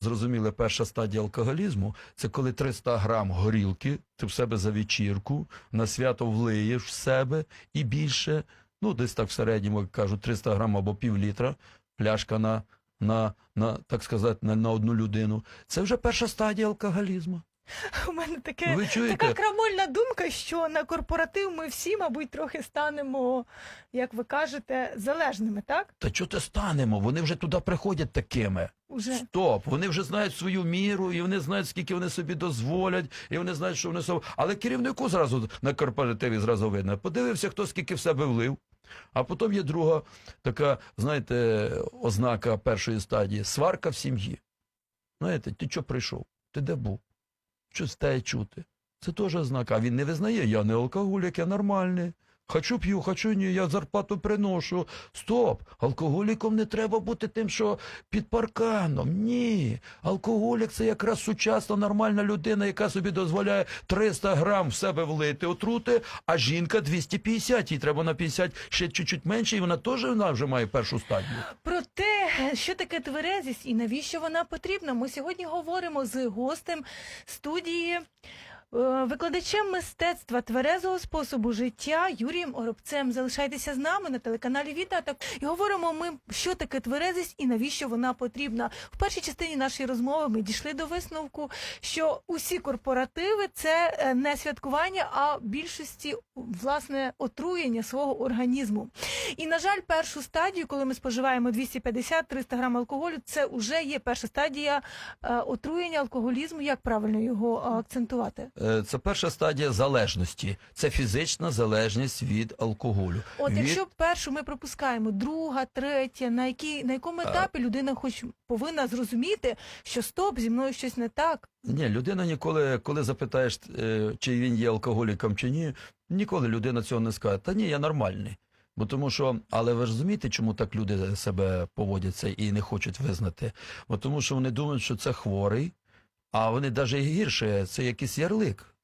зрозуміли, перша стадія алкоголізму це коли 300 грам горілки ти в себе за вечірку, на свято влиєш в себе і більше, ну десь так в середньому як кажуть, 300 грам або пів літра, пляшка на, на, на так сказати, на, на одну людину. Це вже перша стадія алкоголізму. У мене таке Ви чуєте? така крамольна думка, що на корпоратив ми всі, мабуть, трохи станемо, як ви кажете, залежними, так? Та чого ти станемо? Вони вже туди приходять такими. Уже Стоп, вони вже знають свою міру, і вони знають, скільки вони собі дозволять, і вони знають, що вони собі. Але керівнику зразу на корпоративі зразу видно. Подивився, хто скільки в себе влив. А потім є друга така, знаєте, ознака першої стадії сварка в сім'ї. Знаєте, ти що прийшов? Ти де був? Що те чути? Це теж ознака. Він не визнає, я не алкоголік, я нормальний. Хочу п'ю, хочу ні, я зарплату приношу. Стоп! Алкоголіком не треба бути тим, що під парканом. Ні. Алкоголік це якраз сучасна нормальна людина, яка собі дозволяє 300 грам в себе влити отрути, а жінка 250, їй треба на 50 ще чуть-чуть менше, і вона теж вона вже має першу стадію. про те, що таке тверезість і навіщо вона потрібна. Ми сьогодні говоримо з гостем студії. Е, Викладачем мистецтва тверезого способу життя Юрієм Оробцем. Залишайтеся з нами на телеканалі Віта. І говоримо ми, що таке тверезість і навіщо вона потрібна. В першій частині нашої розмови ми дійшли до висновку, що усі корпоративи це е, не святкування, а більшості власне отруєння свого організму. І на жаль, першу стадію, коли ми споживаємо 250-300 грам алкоголю, це вже є перша стадія е, отруєння алкоголізму. Як правильно його акцентувати? Е, Це перша стадія залежності. Це фізична залежність від алкоголю. От від... якщо першу ми пропускаємо, друга, третя, на якій на якому етапі людина хоч повинна зрозуміти, що стоп, зі мною щось не так. Ні, людина ніколи, коли запитаєш, е, чи він є алкоголіком чи ні, ніколи людина цього не скаже. Та ні, я нормальний. Бо тому що, але ви розумієте, чому так люди себе поводяться і не хочуть визнати? Бо тому що вони думають, що це хворий, а вони навіть гірше, це якийсь ярлик.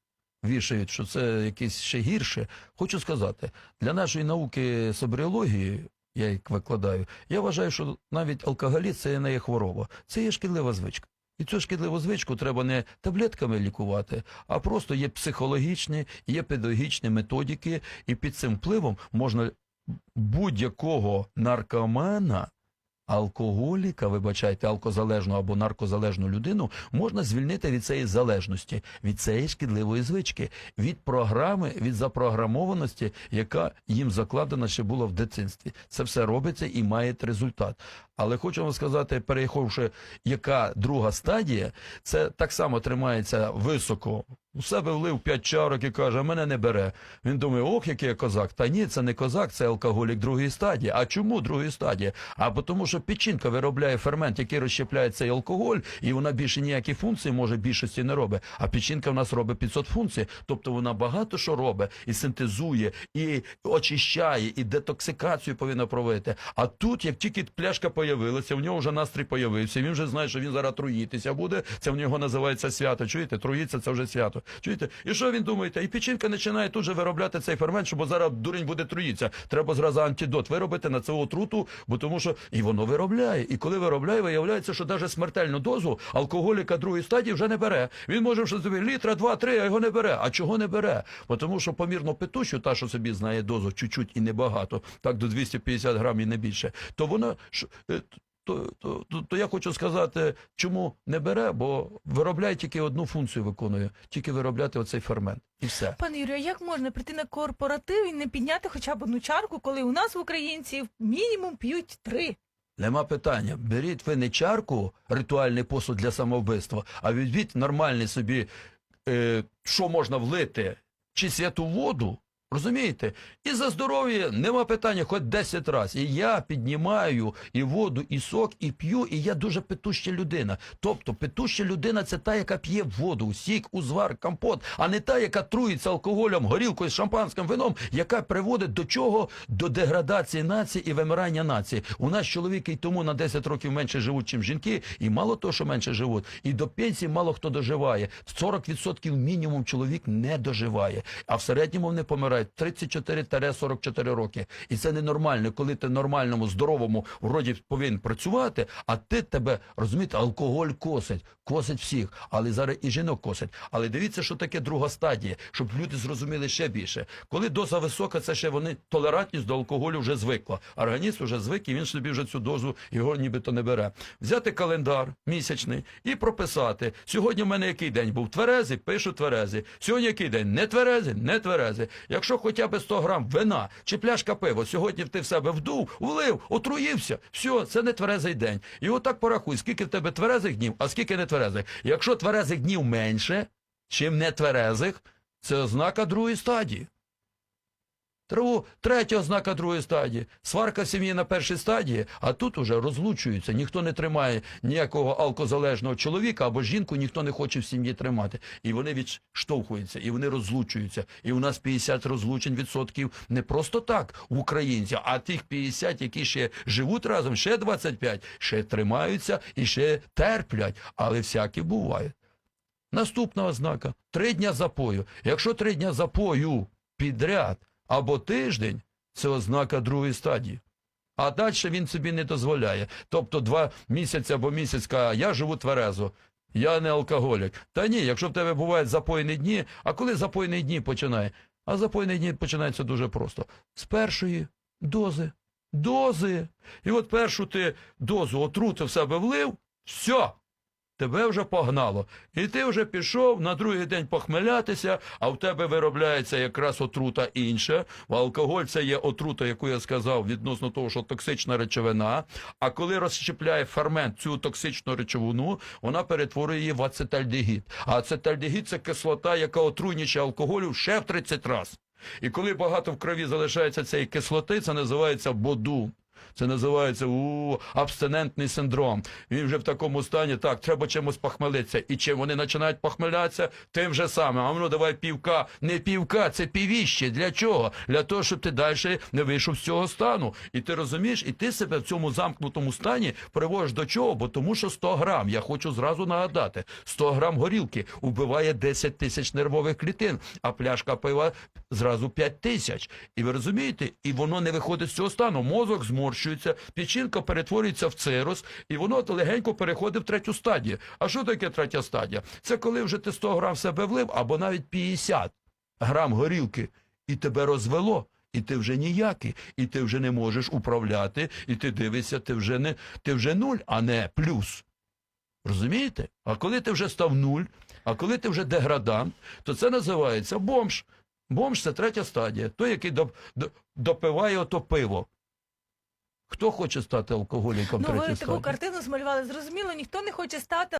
Вішають, що це якесь ще гірше. Хочу сказати, для нашої науки собріології, я як викладаю, я вважаю, що навіть алкоголізм це не є хвороба, це є шкідлива звичка. І цю шкідливу звичку треба не таблетками лікувати, а просто є психологічні, є педагогічні методики, і під цим впливом можна будь-якого наркомана, алкоголіка, вибачайте, алкозалежну або наркозалежну людину можна звільнити від цієї залежності, від цієї шкідливої звички, від програми, від запрограмованості, яка їм закладена ще була в дитинстві. Це все робиться і має результат. Але хочу вам сказати, переїхавши, яка друга стадія, це так само тримається високо. У себе влив п'ять чарок і каже, мене не бере. Він думає, ох, який я козак. Та ні, це не козак, це алкоголік другої стадії. А чому другої стадії? А тому, що печінка виробляє фермент, який розщепляє цей алкоголь, і вона більше ніякі функції може більшості не робить. А печінка в нас робить 500 функцій, тобто вона багато що робить і синтезує, і очищає, і детоксикацію повинна проводити. А тут, як тільки пляшка появилася, в нього вже настрій появився. Він вже знає, що він зараз труїтися буде. Це в нього називається свято. Чуєте, труїться це вже свято. Чуєте? І що він думаєте? І печінка починає тут же виробляти цей фермент, бо зараз дурень буде труїтися. Треба зразу антидот виробити на цю отруту, бо тому що і воно виробляє. І коли виробляє, виявляється, що навіть смертельну дозу алкоголіка другої стадії вже не бере. Він може вже собі літра, два-три, а його не бере. А чого не бере? Бо тому що помірно петущу, та що собі знає дозу, чуть-чуть і небагато, так до 250 грам і не більше, то вона е, то, то, то, то я хочу сказати, чому не бере, бо виробляє тільки одну функцію виконує, тільки виробляти оцей фермент. І все. Пане Юрію, а як можна прийти на корпоратив і не підняти хоча б одну чарку, коли у нас в українців мінімум п'ють три? Нема питання. Беріть ви не чарку, ритуальний посуд для самовбивства, а відвідь нормальний собі, е, що можна влити, чи святу воду. Розумієте? І за здоров'я нема питання, хоч 10 разів. І я піднімаю і воду, і сок, і п'ю, і я дуже петуща людина. Тобто петуща людина це та, яка п'є воду, сік, узвар, компот, а не та, яка труїться алкоголем, горілкою, шампанським вином, яка приводить до чого? До деградації нації і вимирання нації. У нас чоловіки й тому на 10 років менше живуть, ніж жінки, і мало того, що менше живуть, і до пенсії мало хто доживає. 40% мінімум чоловік не доживає, а в середньому вони помирають набирають 34-44 роки. І це ненормально, коли ти нормальному, здоровому вроді повинен працювати, а ти тебе, розумієте, алкоголь косить, косить всіх, але зараз і жінок косить. Але дивіться, що таке друга стадія, щоб люди зрозуміли ще більше. Коли доза висока, це ще вони толерантність до алкоголю вже звикла. Організм вже звик, і він собі вже цю дозу його нібито не бере. Взяти календар місячний і прописати. Сьогодні в мене який день був тверезий, пишу тверезий. Сьогодні який день? Не тверезий, не тверезий. Якщо хоча б 100 грам вина чи пляшка пива, сьогодні ти в себе вдув, влив, отруївся. Все, це не тверезий день. І отак порахуй, скільки в тебе тверезих днів, а скільки не тверезих. Якщо тверезих днів менше, чим не тверезих, це ознака другої стадії. Траву, третя ознака другої стадії. Сварка сім'ї на першій стадії, а тут уже розлучуються. Ніхто не тримає ніякого алкозалежного чоловіка або жінку ніхто не хоче в сім'ї тримати. І вони відштовхуються, і вони розлучуються. І у нас 50 розлучень відсотків не просто так в українців, а тих 50, які ще живуть разом, ще 25, ще тримаються і ще терплять. Але всякі буває. Наступна ознака три дня запою. Якщо три дня запою підряд або тиждень, це ознака другої стадії. А далі він собі не дозволяє. Тобто два місяці або місяць каже, я живу тверезо, я не алкоголік. Та ні, якщо в тебе бувають запойні дні, а коли запойні дні починає? А запойні дні починаються дуже просто. З першої дози. Дози. І от першу ти дозу отрути в себе влив, все, тебе вже погнало. І ти вже пішов на другий день похмелятися, а в тебе виробляється якраз отрута інша. Алкоголь це є отрута, яку я сказав, відносно того, що токсична речовина. А коли розщепляє фермент цю токсичну речовину, вона перетворює її в ацетальдегід. А ацетальдегід це кислота, яка отруйніче алкоголю ще в 30 разів. І коли багато в крові залишається цієї кислоти, це називається боду. Це називається у абстинентний синдром. Він вже в такому стані, так, треба чимось похмелитися. І чим вони починають похмелятися, тим же самим. А воно давай півка, не півка, це півіще. Для чого? Для того, щоб ти далі не вийшов з цього стану. І ти розумієш, і ти себе в цьому замкнутому стані приводиш до чого? Бо тому що 100 грам, я хочу зразу нагадати, 100 грам горілки вбиває 10 тисяч нервових клітин, а пляшка пива зразу 5 тисяч. І ви розумієте? І воно не виходить з цього стану. Мозок зморщується, печінка перетворюється в цирус, і воно легенько переходить в третю стадію. А що таке третя стадія? Це коли вже ти 100 грам себе влив, або навіть 50 грам горілки, і тебе розвело. І ти вже ніякий, і ти вже не можеш управляти, і ти дивишся, ти вже не ти вже нуль, а не плюс. Розумієте? А коли ти вже став нуль, а коли ти вже деградант, то це називається бомж. Бомж це третя стадія, той, який допиває ото пиво. Хто хоче стати алкоголіком Ну, ви таку стадії? картину змалювали. Зрозуміло, ніхто не хоче стати